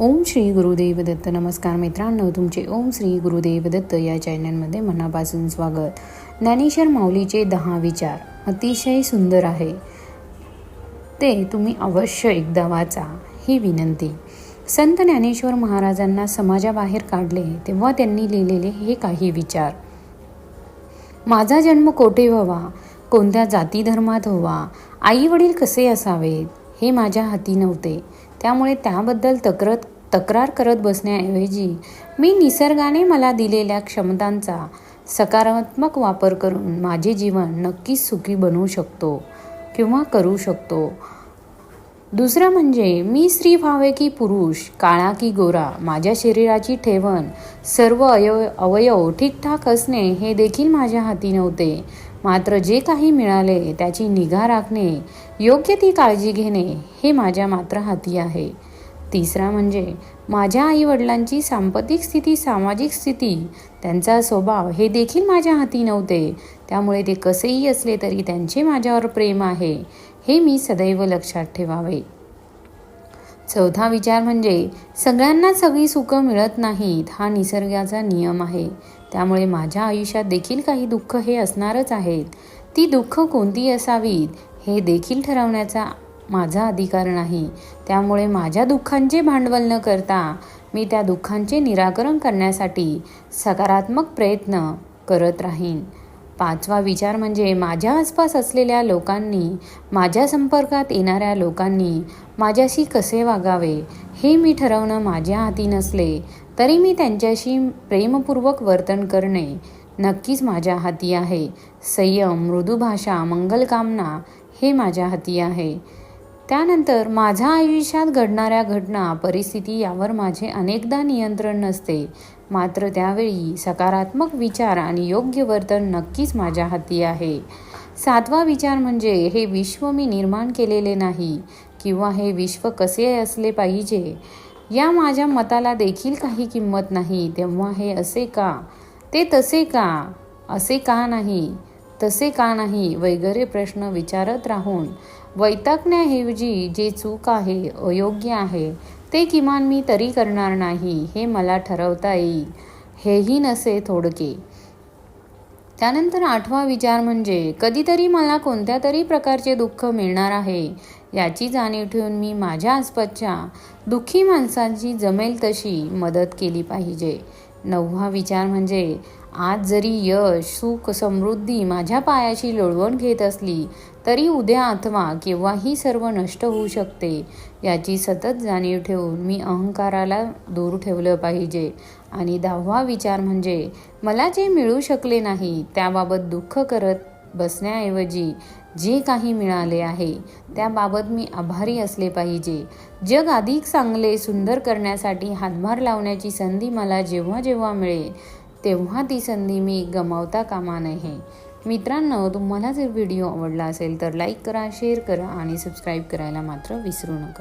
ओम श्री गुरुदेव दत्त नमस्कार मित्रांनो तुमचे ओम श्री गुरुदेव दत्त या चॅनलमध्ये मनापासून स्वागत. ज्ञानेश्वर माऊलीचे दहा विचार अतिशय सुंदर आहे. ते तुम्ही अवश्य एकदा वाचा ही विनंती. संत ज्ञानेश्वर महाराजांना समाजाबाहेर काढले तेव्हा त्यांनी लिहिलेले हे काही विचार. माझा जन्म कोठे व्हावा? कोणत्या जाती धर्मात व्हावा? आई वडील कसे असावेत? हे माझ्या हाती नव्हते. त्यामुळे त्याबद्दल तक्र तक्रार करत बसण्याऐवजी मी निसर्गाने मला दिलेल्या क्षमतांचा सकारात्मक वापर करून माझे जीवन नक्कीच सुखी बनवू शकतो किंवा करू शकतो. दुसरं म्हणजे मी स्त्री व्हावे की पुरुष काळा की गोरा माझ्या शरीराची ठेवण सर्व अयव अवयव ठीकठाक असणे हे देखील माझ्या हाती नव्हते. मात्र जे काही मिळाले त्याची निगा राखणे योग्य ती काळजी घेणे हे माझ्या मात्र हाती आहे. तिसरा म्हणजे माझ्या आईवडिलांची सांपत्तिक स्थिती सामाजिक स्थिती त्यांचा स्वभाव हे देखील माझ्या हाती नव्हते. त्यामुळे ते कसेही असले तरी त्यांचे माझ्यावर प्रेम आहे. हे मी सदैव लक्षात ठेवावे. चौथा विचार म्हणजे सगळ्यांना सगळी सुखं मिळत नाहीत हा निसर्गाचा नियम आहे. त्यामुळे माझ्या आयुष्यात देखील काही दुःख हे असणारच आहेत. ती दुःख कोणती असावीत हे देखील ठरवण्याचा माझा अधिकार नाही. त्यामुळे माझ्या दुःखांचे भांडवल न करता मी त्या दुःखांचे निराकरण करण्यासाठी सकारात्मक प्रयत्न करत राहीन. पाचवा विचार म्हणजे माझ्या आसपास असलेल्या लोकांनी माझ्या संपर्कात येणाऱ्या लोकांनी माझ्याशी कसे वागावे हे मी ठरवणं माझ्या हाती नसले तरी मी त्यांच्याशी प्रेमपूर्वक वर्तन करणे नक्कीच माझ्या हाती आहे. संयम मृदू भाषा मंगलकामना हे माझ्या हाती आहे. त्यानंतर माझ्या आयुष्यात घडणाऱ्या घटना परिस्थिती यावर माझे अनेकदा नियंत्रण नसते. मात्र त्यावेळी सकारात्मक विचार आणि योग्य वर्तन नक्कीच माझ्या हाती आहे. सातवा विचार म्हणजे हे विश्व मी निर्माण केलेले नाही किंवा हे विश्व कसे असले पाहिजे या माझ्या मताला देखील काही किंमत नाही. तेव्हा हे असे का? ते तसे का? असे का नाही? तसे का नाही वगैरे प्रश्न विचारत राहून वैतागण्याऐवजी जे चूक आहे अयोग्य आहे ते किमान मी तरी करणार नाही हे मला ठरवता येईल हेही नसे थोडके. त्यानंतर आठवा विचार म्हणजे कधीतरी मला कोणत्या तरी प्रकारचे दुःख मिळणार आहे याची जाणीव ठेवून मी माझ्या आसपासच्या दुःखी माणसांची जमेल तशी मदत केली पाहिजे. नववा विचार म्हणजे आज जरी यश सुख समृद्धी माझ्या पायाची लोळवण घेत असली तरी उद्या अथवा केव्हाही सर्व नष्ट होऊ शकते. याची सतत जाणीव ठेवून मी अहंकाराला दूर ठेवलं पाहिजे. आणि दहावा विचार म्हणजे मला जे मिळू शकले नाही त्याबाबत दुःख करत बसण्याऐवजी जे काही मिळाले आहे त्याबाबत मी आभारी असले पाहिजे. जग अधिक चांगले सुंदर करण्यासाठी हातभार लावण्याची संधी मला जेव्हा जेव्हा मिळेल तेव्हा ती संधी मी गमावता कामा नये. मित्रांनो तुम्हाला जर व्हिडिओ आवडला असेल तर लाईक करा शेअर करा आणि सबस्क्राईब करायला मात्र विसरू नका.